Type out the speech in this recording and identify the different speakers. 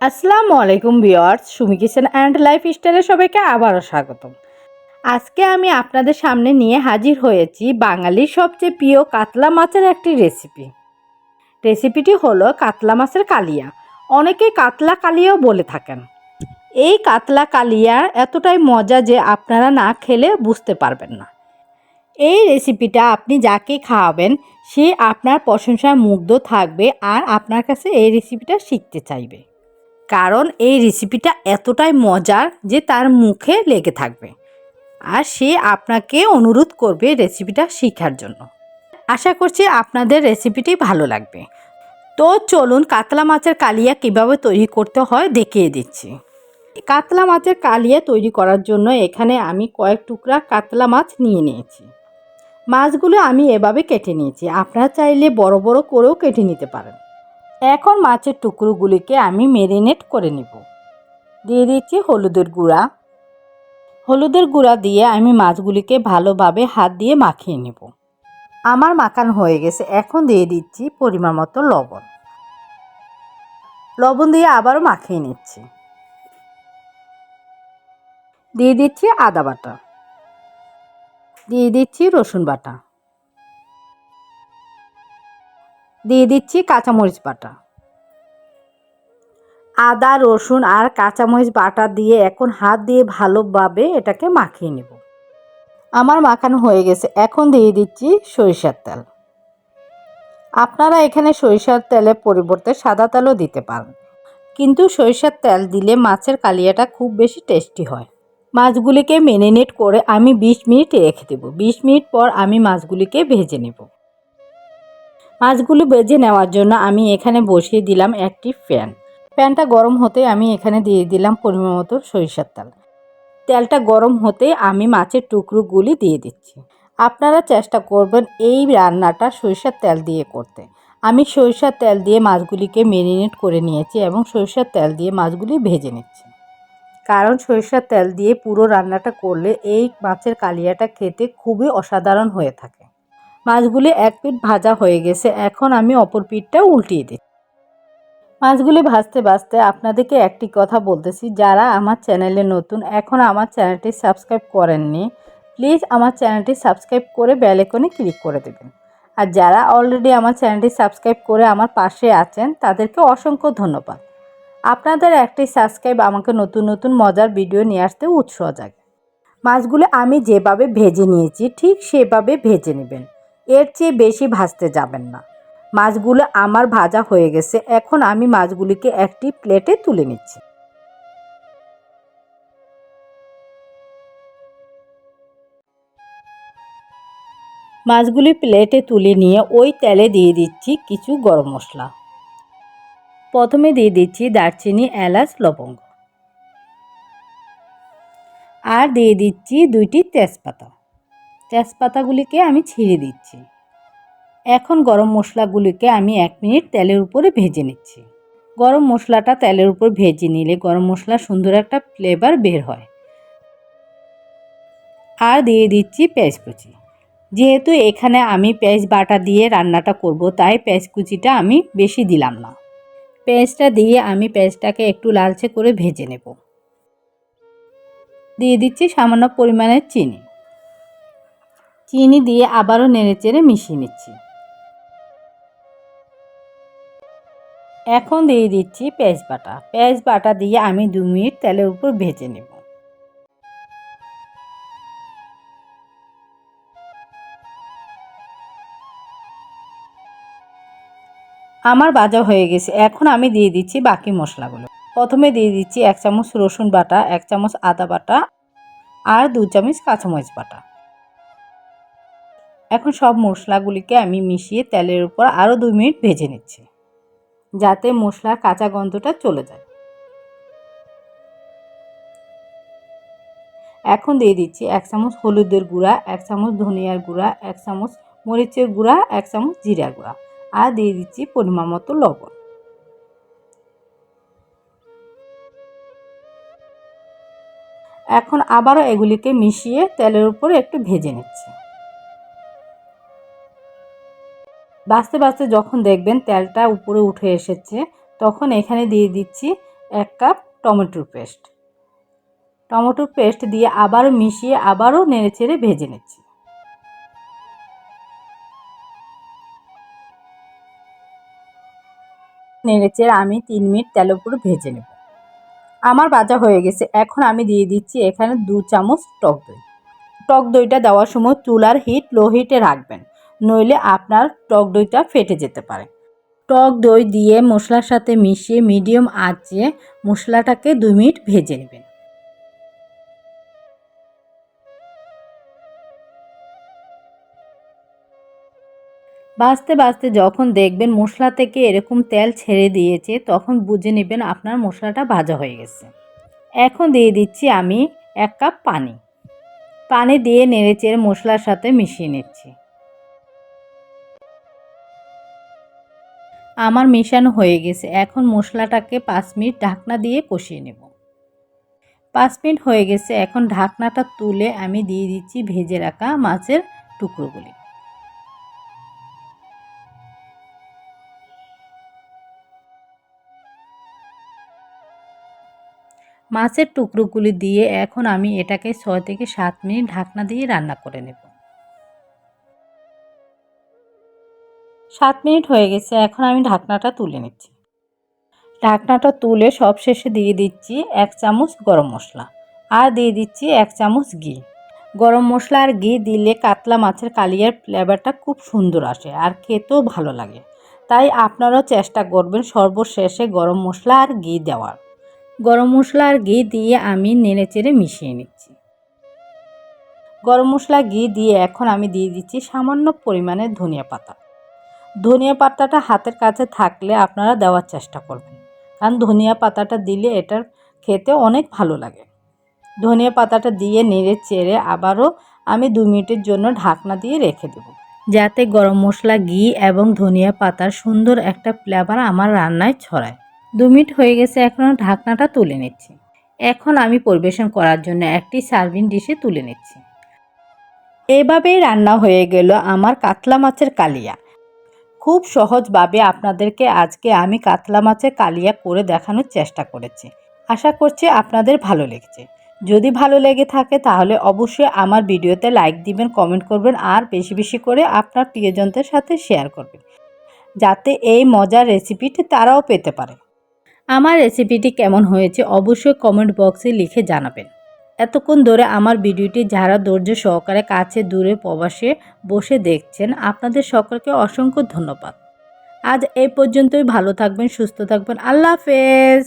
Speaker 1: আসসালামু আলাইকুম viewers Sumi kitchen and life স্টাইলে সবাইকে আবারও স্বাগতম। আজকে আমি আপনাদের সামনে নিয়ে হাজির হয়েছি বাঙালির সবচেয়ে প্রিয় কাতলা মাছের একটি রেসিপি। রেসিপিটি হলো কাতলা মাছের কালিয়া। অনেকে কাতলা কালিয়াও বলে থাকেন। এই কাতলা কালিয়া এতটাই মজা যে আপনারা না খেলে বুঝতে পারবেন না। এই রেসিপিটা আপনি যাকে খাওয়াবেন, সে আপনার প্রশংসায় মুগ্ধ থাকবে আর আপনার কাছে এই রেসিপিটা শিখতে চাইবে। কারণ এই রেসিপিটা এতটাই মজার যে তার মুখে লেগে থাকবে। আর সে আপনাকে অনুরোধ করবে রেসিপিটা শেখার জন্য। আশা করছি আপনাদের রেসিপিটি ভালো লাগবে। তো চলুন কাতলা মাছের কালিয়া কীভাবে তৈরি করতে হয় দেখিয়ে দিচ্ছি। কাতলা মাছের কালিয়া তৈরি করার জন্য এখানে আমি কয়েক টুকরা কাতলা মাছ নিয়ে নিয়েছি। মাছগুলো আমি এভাবে কেটে নিয়েছি। আপনারা চাইলে বড় বড় করেও কেটে নিতে পারেন। এখন মাছের টুকরোগুলিকে আমি মেরিনেট করে নিব। দিয়ে দিচ্ছি হলুদের গুঁড়া। হলুদের গুঁড়া দিয়ে আমি মাছগুলিকে ভালোভাবে হাত দিয়ে মাখিয়ে নেব। আমার মাখান হয়ে গেছে, এখন দিয়ে দিচ্ছি পরিমাণ মতো লবণ। লবণ দিয়ে আবারও মাখিয়ে নিচ্ছি। দিয়ে দিচ্ছি আদা বাটা। দিয়ে দিচ্ছি রসুন বাটা। দিয়ে দিচ্ছি কাঁচামরিচ বাটা। আদা, রসুন আর কাঁচামরিচ বাটা দিয়ে এখন হাত দিয়ে ভালোভাবে এটাকে মাখিয়ে নেব। আমার মাখানো হয়ে গেছে, এখন দিয়ে দিচ্ছি সরিষার তেল। আপনারা এখানে সরিষার তেলের পরিবর্তে সাদা তেলও দিতে পারেন, কিন্তু সরিষার তেল দিলে মাছের কালিয়াটা খুব বেশি টেস্টি হয়। মাছগুলিকে মেরিনেট করে আমি ২০ মিনিট রেখে দেব। ২০ মিনিট পর আমি মাছগুলিকে ভেজে নেব। মাছগুলো ভেজে নেওয়ার জন্য আমি এখানে বসিয়ে দিলাম একটি ফ্যান প্যানটা গরম হতে আমি এখানে দিয়ে দিলাম পরিমাণ মতো সরিষার তেল। তেলটা গরম হতে আমি মাছের টুকরোগুলি দিয়ে দিচ্ছি। আপনারা চেষ্টা করবেন এই রান্নাটা সরিষার তেল দিয়ে করতে। আমি সরিষার তেল দিয়ে মাছগুলিকে মেরিনেট করে নিয়েছি এবং সরিষার তেল দিয়ে মাছগুলি ভেজে নিচ্ছি। কারণ সরিষার তেল দিয়ে পুরো রান্নাটা করলে এই মাছের কালিয়াটা খেতে খুবই অসাধারণ হয়ে থাকে। মাছগুলি এক পিঠ ভাজা হয়ে গেছে। এখন আমি অপর পিঠটা উল্টিয়ে দিই। মাছগুলি ভাজতে ভাজতে আপনাদেরকে একটি কথা বলতেছি। যারা আমার চ্যানেলে নতুন, এখন আমার চ্যানেলটি সাবস্ক্রাইব করেননি, প্লিজ আমার চ্যানেলটি সাবস্ক্রাইব করে বেলেকনে ক্লিক করে দেবেন। আর যারা অলরেডি আমার চ্যানেলটি সাবস্ক্রাইব করে আমার পাশে আছেন, তাদেরকে অসংখ্য ধন্যবাদ। আপনাদের একটি সাবস্ক্রাইব আমাকে নতুন নতুন মজার ভিডিও নিয়ে আসতে উৎসাহ জাগে। মাছগুলো আমি যেভাবে ভেজে নিয়েছি, ঠিক সেভাবে ভেজে নেবেন। এর চেয়ে বেশি ভাজতে যাবেন না। মাছগুলো আমার ভাজা হয়ে গেছে, এখন আমি মাছগুলিকে একটি প্লেটে তুলে নিচ্ছি। মাছগুলি প্লেটে তুলে নিয়ে ওই তেলে দিয়ে দিচ্ছি কিছু গরম মশলা। প্রথমে দিয়ে দিচ্ছি দারচিনি, এলাচ, লবঙ্গ। আর দিয়ে দিচ্ছি দুইটি তেজপাতা। তেজপাতাগুলিকে আমি ছিঁড়ে দিচ্ছি। এখন গরম মশলাগুলিকে আমি এক মিনিট তেলের উপরে ভেজে নিচ্ছি। গরম মশলাটা তেলের উপর ভেজে নিলে গরম মশলা সুন্দর একটা ফ্লেভার বের হয়। আর দিয়ে দিচ্ছি পেঁয়াজ কুচি। যেহেতু এখানে আমি পেঁয়াজ বাটা দিয়ে রান্নাটা করব, তাই পেঁয়াজ কুচিটা আমি বেশি দিলাম না। পেঁয়াজটা দিয়ে আমি পেঁয়াজটাকে একটু লালচে করে ভেজে নেব। দিয়ে দিচ্ছি সামান্য পরিমাণের চিনি। চিনি দিয়ে আবারও নেড়ে চেড়ে মিশিয়ে নিচ্ছি। এখন দিয়ে দিচ্ছি পেঁয়াজ বাটা। পেঁয়াজ বাটা দিয়ে আমি দু মিনিট তেলের উপর ভেজে নেব। আমার বাজা হয়ে গেছে। এখন আমি দিয়ে দিচ্ছি বাকি মশলাগুলো। প্রথমে দিয়ে দিচ্ছি এক চামচ রসুন বাটা, এক চামচ আদা বাটা আর দু চামচ কাঁচামরিচ বাটা। এখন সব মশলাগুলিকে আমি মিশিয়ে তেলের উপর আরও দু মিনিট ভেজে নিচ্ছি, যাতে মশলার কাঁচা গন্ধটা চলে যায়। এখন দিয়ে দিচ্ছি এক চামচ হলুদের গুঁড়া, এক চামচ ধনিয়ার গুঁড়া, এক চামচ মরিচের গুঁড়া, এক চামচ জিরা গুঁড়া, আর দিয়ে দিচ্ছি পরিমাণ মতো লবণ। এখন আবারও এগুলিকে মিশিয়ে তেলের উপরে একটু ভেজে নিচ্ছি। বাঁচতে বাঁচতে যখন দেখবেন তেলটা উপরে উঠে এসেছে, তখন এখানে দিয়ে দিচ্ছি এক কাপ টমেটোর পেস্ট। টমেটোর পেস্ট দিয়ে আবারও মিশিয়ে আবারও নেড়েচেড়ে ভেজে নিচ্ছি। নেড়েচেড়ে আমি তিন মিনিট তেলের উপর ভেজে নেব। আমার ভাজা হয়ে গেছে, এখন আমি দিয়ে দিচ্ছি এখানে দু চামচ টক দই। টক দইটা দেওয়ার সময় চুলার হিট, লো হিটে রাখবেন। নইলে আপনার টক দইটা ফেটে যেতে পারে। টক দই দিয়ে মশলার সাথে মিশিয়ে মিডিয়াম আঁচে মশলাটাকে দুই মিনিট ভেজে নেবেন। বাঁচতে বাঁচতে যখন দেখবেন মশলা থেকে এরকম তেল ছেড়ে দিয়েছে, তখন বুঝে নেবেন আপনার মশলাটা ভাজা হয়ে গেছে। এখন দিয়ে দিচ্ছি আমি এক কাপ পানি। পানি দিয়ে নেড়েচেড়ে মশলার সাথে মিশিয়ে নিচ্ছি। আমার মেশানো হয়ে গেছে। এখন মশলাটাকে পাঁচ মিনিট ঢাকনা দিয়ে কষিয়ে নেব। পাঁচ মিনিট হয়ে গেছে। এখন ঢাকনাটা তুলে আমি দিয়ে দিচ্ছি ভেজে রাখা মাছের টুকরোগুলি। মাছের টুকরোগুলি দিয়ে এখন আমি এটাকে ছয় থেকে সাত মিনিট ঢাকনা দিয়ে রান্না করে নেব। সাত মিনিট হয়ে গেছে, এখন আমি ঢাকনাটা তুলে নিচ্ছি। ঢাকনাটা তুলে সব শেষে দিয়ে দিচ্ছি এক চামচ গরম মশলা আর দিয়ে দিচ্ছি এক চামচ ঘি। গরম মশলা আর ঘি দিলে কাতলা মাছের কালিয়ার ফ্লেভারটা খুব সুন্দর আসে আর খেতেও ভালো লাগে। তাই আপনারাও চেষ্টা করবেন সর্বশেষে গরম মশলা আর ঘি দেওয়ার। গরম মশলা আর ঘি দিয়ে আমি নেড়ে চেড়ে মিশিয়ে নিচ্ছি। গরম মশলা ঘি দিয়ে এখন আমি দিয়ে দিচ্ছি সামান্য পরিমাণে ধনিয়া পাতা। ধনিয়া পাতাটা হাতের কাছে থাকলে আপনারা দেওয়ার চেষ্টা করবেন। কারণ ধনিয়া পাতাটা দিলে এটার খেতে অনেক ভালো লাগে। ধনিয়া পাতাটা দিয়ে নেড়ে চেড়ে আবারও আমি দু মিনিটের জন্য ঢাকনা দিয়ে রেখে দেব। যাতে গরম মশলা, ঘি এবং ধনিয়া পাতার সুন্দর একটা ফ্লেভার আমার রান্নায় ছড়ায়। দু মিনিট হয়ে গেছে, এখন ঢাকনাটা তুলে নিচ্ছি। এখন আমি পরিবেশন করার জন্য একটি সার্ভিং ডিশে তুলে নিচ্ছি। এভাবেই রান্না হয়ে গেল আমার কাতলা মাছের কালিয়া। খুব সহজভাবে আপনাদেরকে আজকে আমি কাতলা মাছের কালিয়া করে দেখানোর চেষ্টা করেছি। আশা করছি আপনাদের ভালো লেগেছে। যদি ভালো লেগে থাকে তাহলে অবশ্যই আমার ভিডিওতে লাইক দিবেন কমেন্ট করবেন, আর বেশি বেশি করে আপনার প্রিয়জনদের সাথে শেয়ার করবেন। যাতে এই মজার রেসিপিটি তারাও পেতে পারে। আমার রেসিপিটি কেমন হয়েছে অবশ্যই কমেন্ট বক্সে লিখে জানাবেন। এতক্ষণ ধরে আমার ভিডিওটি যারা ধৈর্য সহকারে কাছে দূরে প্রবাসে বসে দেখছেন, আপনাদের সকলকে অসংখ্য ধন্যবাদ। আজ এই পর্যন্তই, ভালো থাকবেন, সুস্থ থাকবেন, আল্লাহ হাফেজ!